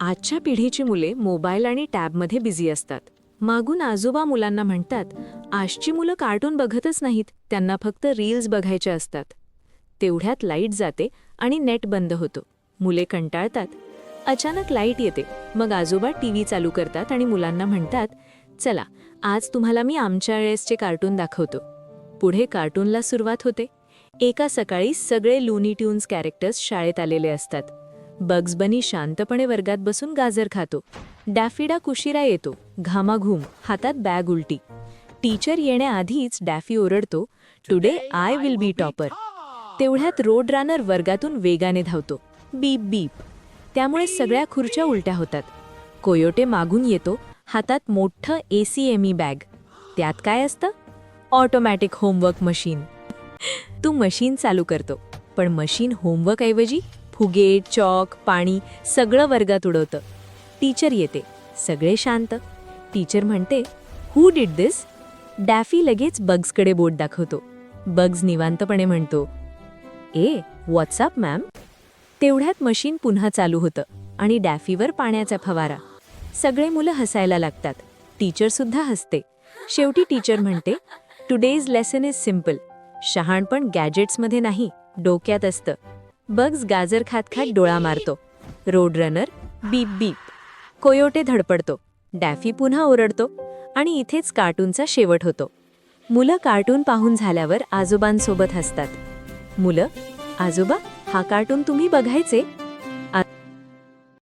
आजच्या पिढीची मुले मोबाईल आणि टॅबमध्ये बिझी असतात. मागून आजोबा मुलांना म्हणतात आजची मुलं कार्टून बघतच नाहीत त्यांना फक्त रील्स बघायच्या असतात. तेवढ्यात लाइट जाते आणि नेट बंद होतो. मुले कंटाळतात. अचानक लाइट येते. मग आजोबा टी व्ही चालू करतात आणि मुलांना म्हणतात चला आज तुम्हाला मी आमच्या वेळेसचे कार्टून दाखवतो. पुढे कार्टूनला सुरुवात होते. एका सकाळी सगळे लुनी ट्यून्स कॅरेक्टर्स शाळेत आलेले असतात. बग्स बनी शांतपणे वर्गात बसून गाजर खातो. डॅफिडा कुशिरा येतो. घामाघूम. हातात बॅग उलटी. टीचर येण्याआधीच डॅफी ओरडतो today I will be topper. तेवढ्यात रोड रानर वर्गातून वेगाने धावतो. Beep beep. त्यामुळे सगळ्या खुर्च्या उलट्या होतात. कोयोटे मागून येतो. हातात मोठं A C M E bag. त्यात काय असतं? Automatic homework machine. तू मशीन चालू करतो. पण मशीन होमवर्कऐवजी फुगे चॉक पाणी सगळं वर्गात उडवतं. टीचर येते. सगळे शांत. टीचर म्हणते हू डिड दिस डॅफी लगेच बग्सकडे बोट दाखवतो. बग्स निवांतपणे म्हणतो ए व्हॉट्सअप मॅम तेवढ्यात मशीन पुन्हा चालू होतं आणि डॅफीवर पाण्याचा फवारा. सगळे मुलं हसायला लागतात. टीचरसुद्धा हसते. शेवटी टीचर म्हणते टुडेज लेसन इज सिंपल शहाणपण गॅजेट्समध्ये नाही डोक्यात असतं. बग्स गाजर खात खात डोळा मारतो. Road Runner beep beep. Coyote धडपडतो. Daffy पुन्हा ओरडतो आणि इथेच कार्टूनचा शेवट होतो. मुलं कार्टून पाहून झाल्यावर आजोबांसोबत हसतात. मुलं आजोबा हा कार्टून तुम्ही बघायचे?